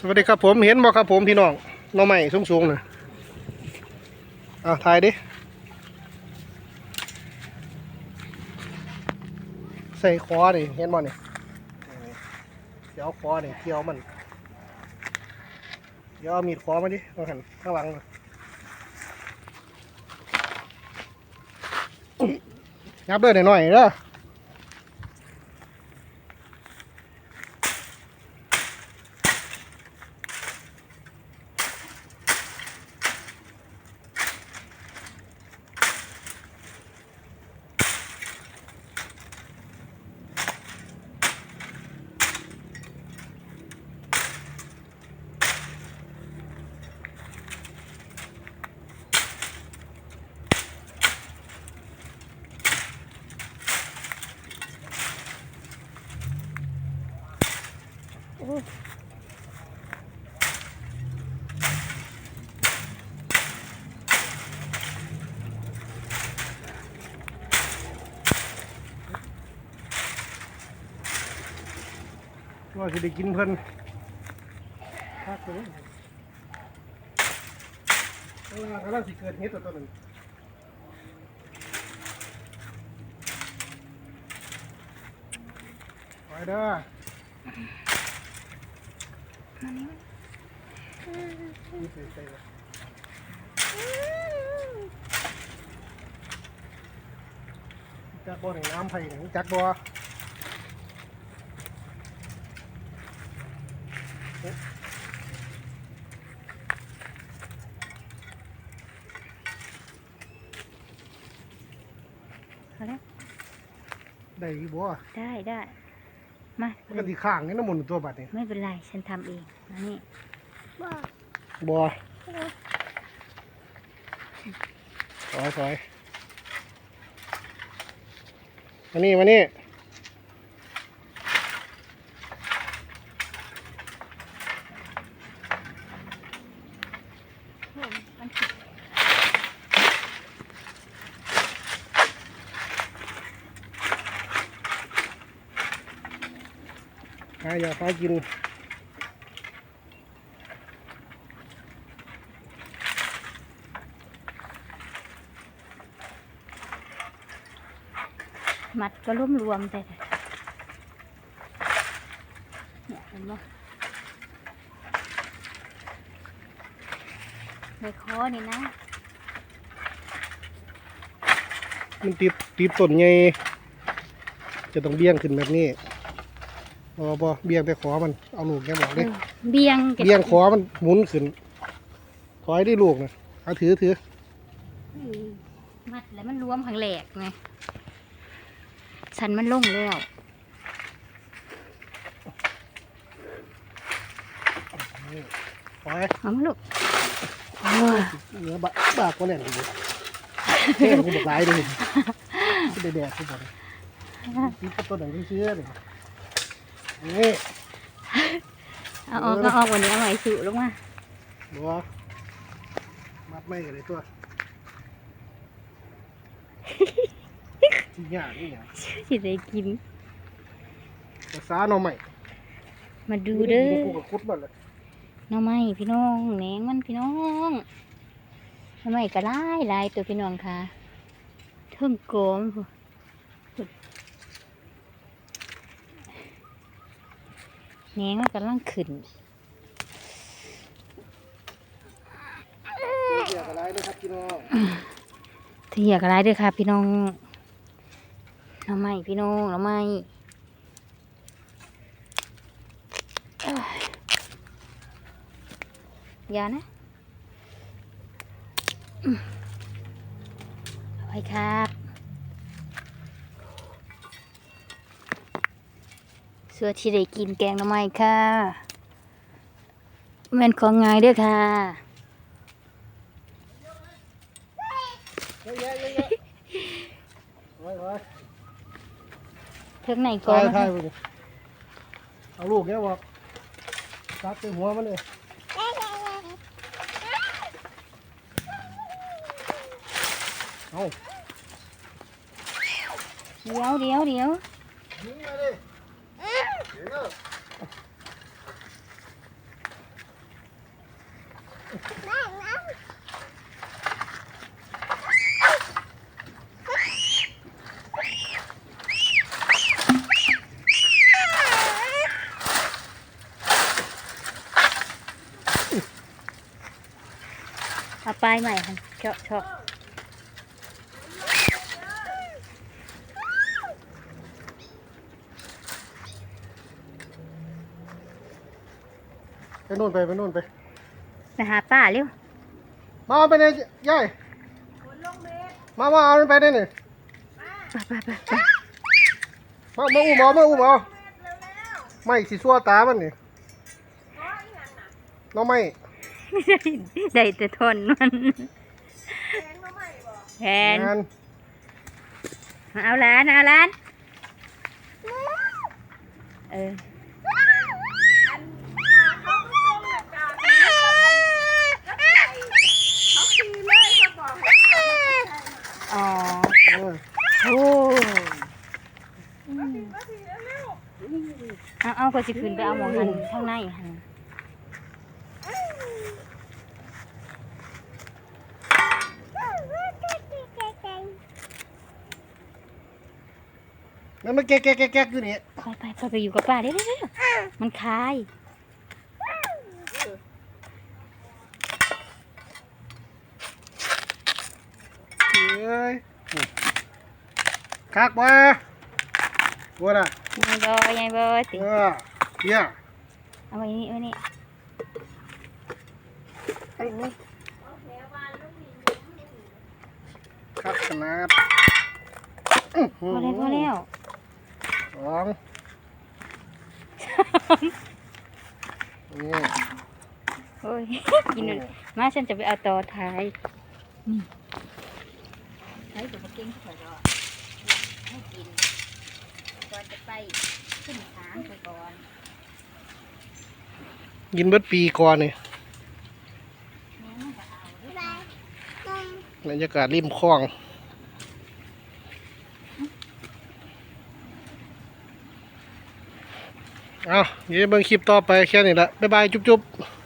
สวัสดีครับผมเห็นบ่ครับผมพี่น้องน้องใหม่สูงๆนะอะถ่ายดิ ใส่คอนี่เห็นบ่นี่เดี๋ยวเอาคอนี่เกี่ยวมัน เดี๋ยวมีดคอมาดิเอาหันข้างหลังยับเลยหน่อยๆเด้อ ว่าสิได้กินเพิ่นพักเลยเออกำลังสิเกิดเฮ็ดตัวตัวหนึงไปเด้อ จักบ่ในน้ำไผ่หนังจักบ่เอาละได้อีบ่ได้ได้ มามันก็สิข้างนี่น้ำมันต์ตัวบัดนี่ไม่เป็นไรฉันทำเองมานี่บ่ถอยถอยมานี่มานี่มันาอย่าพากินมัดก็ร่วมรวมๆแต่เนี่ยเห็นไหมในคอนี่นะ มันติดติดต้นใหญ่จะต้องเบี้ยงขึ้นแบบนี้ บ่บ่เบี้ยงแต่ขอมันเอาลูกแกบอกเอดิอเบียงก็เบี้ยงขอมันหมุนขึ้นถอยได้ลูกนะเอาถือถือเออมัดแล้วมันรวมข้างแหลกไงฉันมันลงแล้วนี่ถอยเอามาลูกโอ้ยเหนือบะบากกว่าแน่นกูแค่กูบอกหลายเลยไม่ได้แดดกูบอกนี่ก็ต้นไหนที่เชื่อเลย นี่เอาออกก็ออกวันนี้เอาไว้สุลงมาบัวมัดไม่กันเลยตัวที่ยากนี่ไงสิได้กินภาษาหน่อใหม่มาดูเด้อกูกับคุดมันเลยหน้องไม้พี่น้องแหนงมันพี่น้องหน้องไม้ก็หลายหลายตัวพี่น้องค่ะเทิงโกมพู้น แหนงมันกำลังขึ้นเกี่ยวกับอะไรนะครับพี่น้องเทียกอะไรเด้วยค่ะพี่น้องหน้องไม้พี่น้องหน้องไม้เอ้ยอย่านะอืมเอาไว้ครับ เสื้อที่ได้กินแกงหน้ำไม้ค่ะแม่นของง่ายเด้วยค่ะเยอะแยะเยอะแยะไว้ไว้เครื่องในก่อทายนทายไปดิเอาลูกแกบอกซัดไปหัวมันเลยเอาเดี๋ยวเดี๋ยวเดี๋ยว ยิงมาดิเดี๋ยว เอาปลายใหม่ค่ะเชาะเชาะ ไปนู่นไปไปนู่นไปไปหาป้าเร็วมาเอาไปเนี่ยยายมามาเอามันไปได้นี่ไปไปไปไปมามาอุ้มเอามาอุ้มเอาไม่สิซัวตามันนี่น้องไม่ได้แต่ทนมันแทนงานเอาล้านเอาล้านเอออ๋อ เออ โอ้เอาเอาก็จะขึ้นไปเอาหมองหันข้างในหันนั่นมันแก๊กแก๊กแก๊กแก๊กอยู่นี่ไปไปไปไปอยู่กับป้าเร็วเร็วๆมันคายเอ้ย คักว่าบัวน่ะยายบอยยายบอยติเออเฮียเอาไว้นี่ไว้นี่คักขนาดพอแล้วพอแล้วสองนี่โอ้ยกินเลยมาฉันจะไปเอาต่อท้ายนี่ใช้ตัวเก่งถอยรอให้กินก่อนจะไปขึ้นทางไปก่อนกินเบิดปีก่อนนี่แม่มันก็เอาเด้อบรรยากาศริมคลองเอาเดี๋ยวเบิ่งคลิปต่อไปแค่นี้ละบ๊ายบาย จุ๊บๆ